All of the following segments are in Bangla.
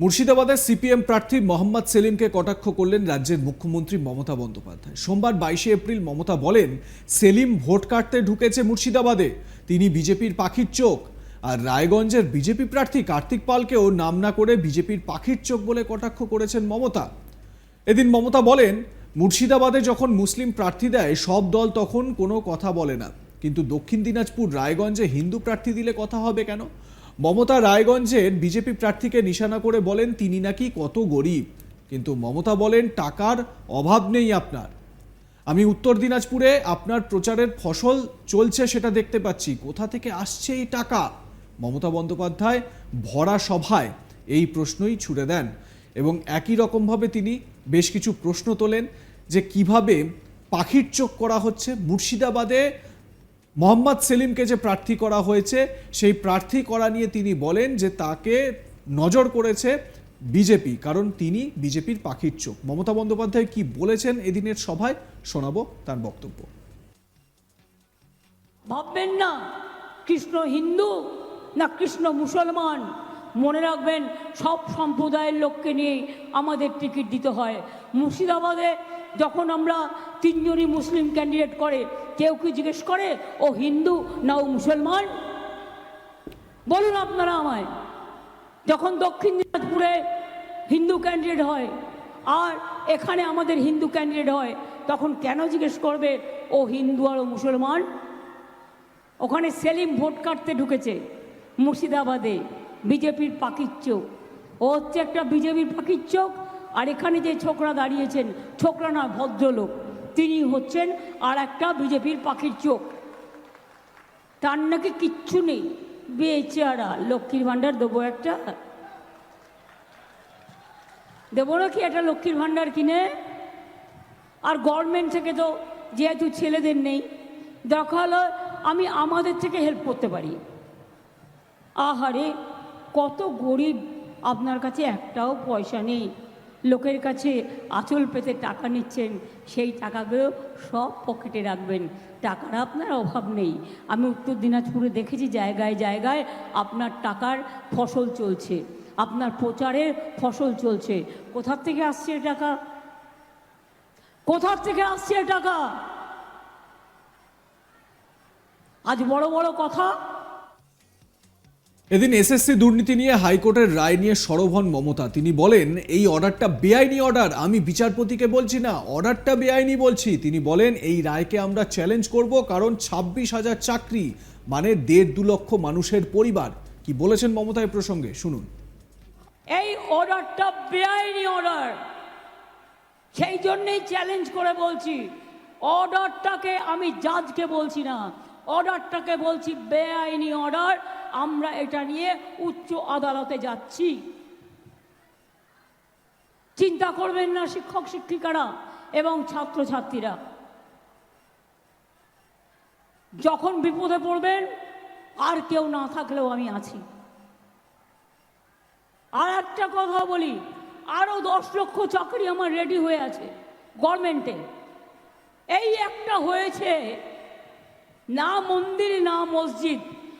মুর্শিদাবাদের সিপিএম প্রার্থী মোহাম্মদ সেলিমকে কটাক্ষ করলেন রাজ্যের মুখ্যমন্ত্রী মমতা বন্দ্যোপাধ্যায়। সোমবার বাইশে এপ্রিল মমতা বলেন, সেলিম ভোট কাটতে ঢুকেছে মুর্শিদাবাদে। তিনি বিজেপির পাখির চোখ। আর রায়গঞ্জের বিজেপি প্রার্থী কার্তিক পালকেও নাম না করে বিজেপির পাখির চোখ বলে কটাক্ষ করেছেন মমতা। এদিন মমতা বলেন, মুর্শিদাবাদে যখন মুসলিম প্রার্থী দেয়, সব দল তখন কোনো কথা বলে না। কিন্তু দক্ষিণ দিনাজপুর, রায়গঞ্জে হিন্দু প্রার্থী দিলে কথা হবে কেন? মমতা রায়গঞ্জের বিজেপি প্রার্থীকে নিশানা করে বলেন তিনি নাকি কত গরিব। কিন্তু মমতা বলেন, টাকার অভাব নেই আপনার। আমি উত্তর দিনাজপুরে আপনার প্রচারের ফসল চলছে সেটা দেখতে পাচ্ছি। কোথা থেকে আসছে এই টাকা? মমতা বন্দ্যোপাধ্যায় ভরা সভায় এই প্রশ্নই ছুড়ে দেন এবং একই রকমভাবে তিনি বেশ কিছু প্রশ্ন তোলেন যে কীভাবে পাখির চোখ করা হচ্ছে মুর্শিদাবাদে মোহাম্মদ সেলিমকে যে প্রার্থী করা হয়েছে, সেই প্রার্থী করা নিয়ে তিনি বলেন যে তাকে নজর করেছে বিজেপি, কারণ তিনি বিজেপির পাখির চোখ। মমতা বন্দ্যোপাধ্যায় কি বলেছেন এদিনের সভায়? শোনাবো তার বক্তব্য। ভাববেন না, কৃষ্ণ হিন্দু না কৃষ্ণ মুসলমান? মনে রাখবেন, সব সম্প্রদায়ের লোককে নিয়ে আমাদের টিকিট দিতে হয়। মুর্শিদাবাদে যখন আমরা তিনজনই মুসলিম ক্যান্ডিডেট করে কেউ কি জিজ্ঞেস করে, ও হিন্দু না ও মুসলমান? বলুন আপনারা আমায়। যখন দক্ষিণ দিনাজপুরে হিন্দু ক্যান্ডিডেট হয়, আর এখানে আমাদের হিন্দু ক্যান্ডিডেট হয়, তখন কেন জিজ্ঞেস করবে, ও হিন্দু আর ও মুসলমান? ওখানে সেলিম ভোট কাটতে ঢুকেছে মুর্শিদাবাদে, বিজেপির পাখির চোখ। ও হচ্ছে একটা বিজেপির পাখির চোখ, আর এখানে যে ছোকরা দাঁড়িয়েছেন, ছোকরা না ভদ্রলোক। তিনি হচ্ছেন আর একটা বিজেপির পাখির চোখ। তার নাকি কিচ্ছু নেই। বেচারা, লক্ষ্মীর ভাণ্ডার দেবো একটা। দেবো নাকি একটা লক্ষ্মীর ভাণ্ডার কিনে? আর গভর্নমেন্ট থেকে তো যেহেতু ছেলেদের নেই, দেখা হলো আমি আমাদের থেকে হেল্প করতে পারি। আহারে, কত গরিব আপনার কাছে একটাও পয়সা নেই। লোকের কাছে আঁচল পেতে টাকা নিচ্ছেন, সেই টাকাগুলো সব পকেটে রাখবেন। টাকার আপনার অভাব নেই। আমি উত্তর দিনাজপুরে দেখেছি জায়গায় জায়গায় আপনার টাকার ফসল চলছে। আপনার প্রচারের ফসল চলছে। কোথার থেকে আসছে টাকা? কোথার থেকে আসছে টাকা? আজ বড় বড় কথা এদিন এসএসসি দুর্নীতি নিয়ে হাইকোর্টের রায় নিয়ে সরব হন মমতা। তিনি বলেন, এই অর্ডারটা বেআইনি অর্ডার, আমি বিচারপতিকে বলছি না, অর্ডারটা বেআইনি বলছি। তিনি বলেন, এই রায়কে আমরা চ্যালেঞ্জ করব কারণ ছাব্বিশ হাজার চাকরি মানে দেড় দু লক্ষ মানুষের পরিবার। কি বলেছেন মমতা এই প্রসঙ্গে? শুনুন। এই অর্ডারটা বেআইনি অর্ডার, সেই জন্যেই চ্যালেঞ্জ করে বলছি, অর্ডারটাকে আমি জাজকে বলছি না, অর্ডারটাকে বলছি বেআইনি অর্ডার আমরা এটা নিয়ে উচ্চ আদালতে যাচ্ছি। চিন্তা করবেন না, শিক্ষক, শিক্ষিকারা এবং ছাত্রছাত্রীরা। যখন বিপদে পড়বেন, আর কেউ না থাকলেও আমি আছি। আর একটা কথা বলি আরও দশ লক্ষ চাকরি আমার রেডি হয়ে আছে গভর্নমেন্টে। এই একটা হয়েছে, না মন্দির, না মসজিদ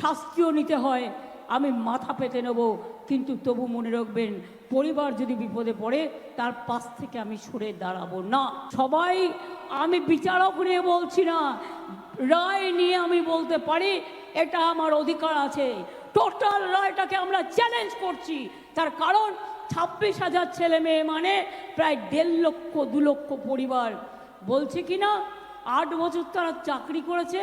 শাস্তিও নিতে হয়। আমি মাথা পেতে নেব, কিন্তু তবু মনে রাখবেন, পরিবার যদি বিপদে পড়ে, তার পাশ থেকে আমি সরে দাঁড়াবো না। সবাই, আমি বিচারক নিয়ে বলছি না, রায় নিয়ে আমি বলতে পারি, এটা আমার অধিকার আছে। টোটাল রায়টাকে আমরা চ্যালেঞ্জ করছি। তার কারণ, ছাব্বিশ হাজার ছেলে মেয়ে মানে প্রায় দেড় লক্ষ, দু লক্ষ পরিবার। বলছে কি না আট বছর তারা চাকরি করেছে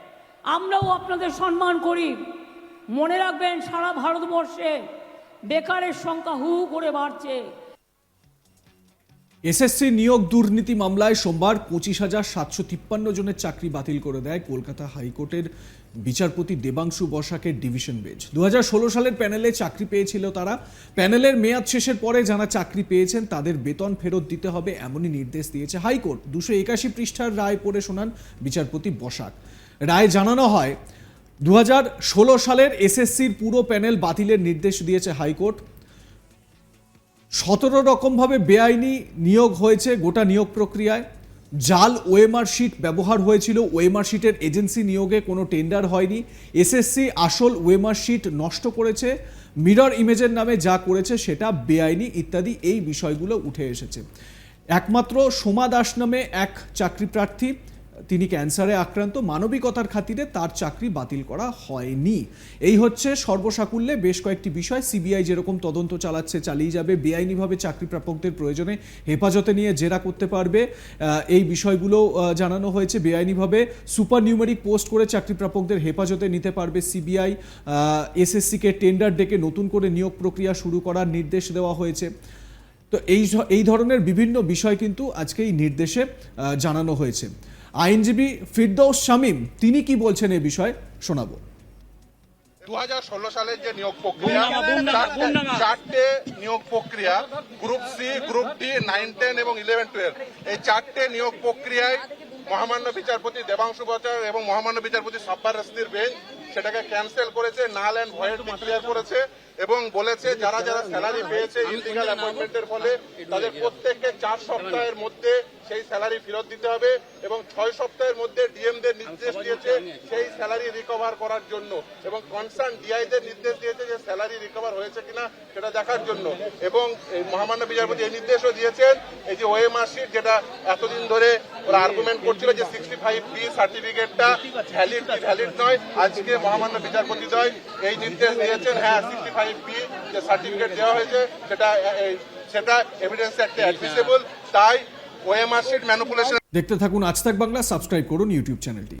আমরাও আপনাদের সম্মান করি। মনে রাখবেন সারা ভারতবর্ষে বেকারের সংখ্যা হু করে বাড়ছে। এসএসসি নিয়োগ দুর্নীতি মামলায় সোমবার পঁচিশ হাজার সাতশো তিপ্পান্ন জনের চাকরি বাতিল করে দেয় কলকাতা হাইকোর্টের বিচারপতি দেবাংশু বসাকের ডিভিশন বেঞ্চ। দু হাজার ষোলো সালের প্যানেলে চাকরি পেয়েছিল তারা। প্যানেলের মেয়াদ শেষের পরে যারা চাকরি পেয়েছেন, তাদের বেতন ফেরত দিতে হবে এমনই নির্দেশ দিয়েছে হাইকোর্ট। দুশো একাশি পৃষ্ঠার রায় পড়ে শোনান বিচারপতি বসাক রায় জানানো হয় দু হাজার ষোলো সালের এসএসসির পুরো প্যানেল বাতিলের নির্দেশ দিয়েছে হাইকোর্ট। সতেরো রকমভাবে বেআইনি নিয়োগ হয়েছে গোটা নিয়োগ প্রক্রিয়ায়। জাল ওএমআর শিট ব্যবহার হয়েছিল, ওএমআর শিটের এজেন্সি নিয়োগে কোনো টেন্ডার হয়নি। এসএসসি আসল ওএমআর শিট নষ্ট করেছে, মিরর ইমেজের নামে যা করেছে সেটা বেআইনি ইত্যাদি এই বিষয়গুলো উঠে এসেছে। একমাত্র সোমা দাস নামে এক চাকরি প্রার্থী তিনি ক্যান্সারে আক্রান্ত, মানবিকতার খাতিরে তার চাকরি বাতিল করা হয়নি। এই হচ্ছে সর্বসাকুল্যে বেশ কয়েকটি বিষয়। সিবিআই যেরকম তদন্ত চালাচ্ছে, চালিয়ে যাবে। বেআইনিভাবে চাকরি প্রাপকদের প্রয়োজনে হেফাজতে নিয়ে জেরা করতে পারবে। এই বিষয়গুলো জানানো হয়েছে। বেআইনিভাবে সুপার নিউমেরিক পোস্ট করে চাকরি প্রাপকদের হেফাজতে নিতে পারবে সিবিআই। এসএসসিকে টেন্ডার ডেকে নতুন করে নিয়োগ প্রক্রিয়া শুরু করার নির্দেশ দেওয়া হয়েছে। তো এই এই ধরনের বিভিন্ন বিষয় কিন্তু আজকে এই নির্দেশে জানানো হয়েছে। আইনজীবী ফিরদৌস শামীম, তিনি কি বলছেন এই বিষয়ে শোনাবো। দু সালের যে নিয়োগ প্রক্রিয়া, চারটে নিয়োগ প্রক্রিয়া, group C, group D, nine, ten এবং ইলেভেন, টুয়েলভ। এই চারটে নিয়োগ প্রক্রিয়ায় মহামান্য বিচারপতি দেবাংশু বচার এবং মহামান্য বিচারপতি সাব্বার রাস্তির বেঞ্চ সেটাকে ক্যান্সেল করেছে নাল অ্যান্ড ভয়েড ডিক্লেয়ার করেছে এবং বলেছে যারা যারা স্যালারি পেয়েছে ইলিগাল অ্যাপয়েন্টমেন্টের ফলে তাদের প্রত্যেককে চার সপ্তাহের মধ্যে সেই স্যালারি ফেরত দিতে হবে এবং ছয় সপ্তাহের মধ্যে ডিএমদের নির্দেশ দিয়েছে সেই স্যালারি রিকভার করার জন্য এবং কনসার্ন ডিআইদের নির্দেশ দিয়েছে যে স্যালারি রিকভার হয়েছে কিনা সেটা দেখার জন্য এবং মহামান্য বিচারপতি এই নির্দেশও দিয়েছেন, এই যে ওএমআর শিট যেটা এতদিন ধরে ওরা আর্গুমেন্ট করছিল যে সিক্সটি ফাইভ বি সার্টিফিকেটটা ভ্যালিড কি ভ্যালিড নয়। আজকে মহামান্য বিচারপতিদ্বয় এই নির্দেশ দিয়েছেন হ্যাঁ সিক্সটি ফাইভ বি যে সার্টিফিকেট দেওয়া হয়েছে, সেটা সেটা এভিডেন্স একটা অ্যাডমিসেবল তাই ওএমআর শিট ম্যানুপুলেশন দেখতে থাকুন আজ তাক বাংলা সাবস্ক্রাইব করুন ইউটিউব চ্যানেলটি